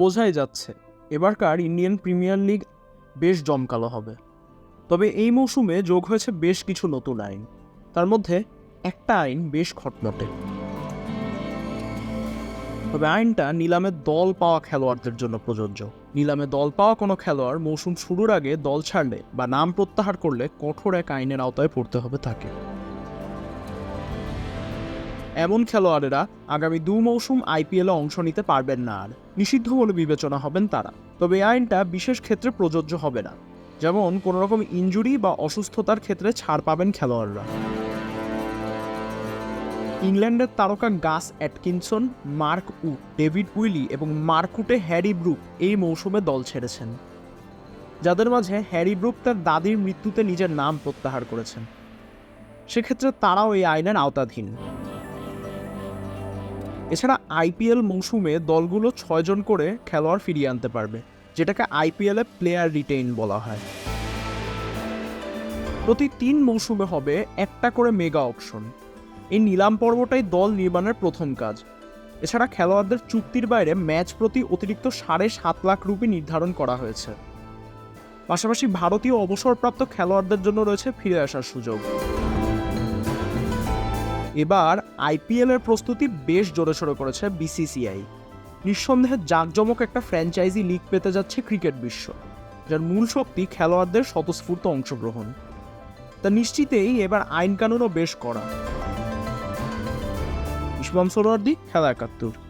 বোঝাই যাচ্ছে, এবারকার ইন্ডিয়ান প্রিমিয়ার লিগ বেশ জমকালো হবে। তবে এই মৌসুমে যোগ হয়েছে বেশ কিছু নতুন আইন। তার মধ্যে একটা আইন বেশ খটমটে। তবে আইনটা নিলামে দল পাওয়া খেলোয়াড়দের জন্য প্রযোজ্য। নিলামে দল পাওয়া কোনো খেলোয়াড় মৌসুম শুরুর আগে দল ছাড়লে বা নাম প্রত্যাহার করলে কঠোর এক আইনের আওতায় পড়তে হবে তাকে। এমন খেলোয়াড়েরা আগামী দু মৌসুম আইপিএলে অংশ নিতে পারবেন না আর। নিষিদ্ধ বলে বিবেচনা হবেন তারা। তবে এই আইনটা বিশেষ ক্ষেত্রে প্রযোজ্য হবে না। যেমন কোনো রকম ইনজুরি বা অসুস্থতার ক্ষেত্রে ছাড় পাবেন খেলোয়াড়রা। ইংল্যান্ডের তারকা Gus Atkinson, Mark Wood David Willey এবং মার্কুটে হ্যারি ব্রুক এই মৌসুমে দল ছেড়েছেন। যাদের মাঝে হ্যারি ব্রুক তার দাদির মৃত্যুতে নিজের নাম প্রত্যাহার করেছেন। সেক্ষেত্রে তারাও এই আইনের আওতাধীন। এছাড়া আইপিএল মৌসুমে দলগুলো ছয়জন করে খেলোয়াড় ফিরিয়ে আনতে পারবে, যেটাকে আইপিএলে প্লেয়ার রিটেইন বলা হয়। প্রতি তিন মৌসুমে হবে একটা করে মেগা অপশন এই নিলাম পর্বটাই দল নির্মাণের প্রথম কাজ। এছাড়া খেলোয়াড়দের চুক্তির বাইরে ম্যাচ প্রতি অতিরিক্ত সাড়ে সাত লাখ রুপি নির্ধারণ করা হয়েছে। পাশাপাশি ভারতীয় অবসরপ্রাপ্ত খেলোয়াড়দের জন্য রয়েছে ফিরে আসার সুযোগ। এবার আইপিএলের প্রস্তুতি বেশ জোরেশোরে করেছে বিসিসিআই নিঃসন্দেহে জাঁকজমক একটা ফ্র্যাঞ্চাইজি লিগ পেতে যাচ্ছে ক্রিকেট বিশ্ব, যার মূল শক্তি খেলোয়াড়দের স্বতঃস্ফূর্ত অংশগ্রহণ। তা নিশ্চিতেই এবার আইন কানুনও বেশ করা ইসমাম সরোয়ার্দি খেলা একাত্তর।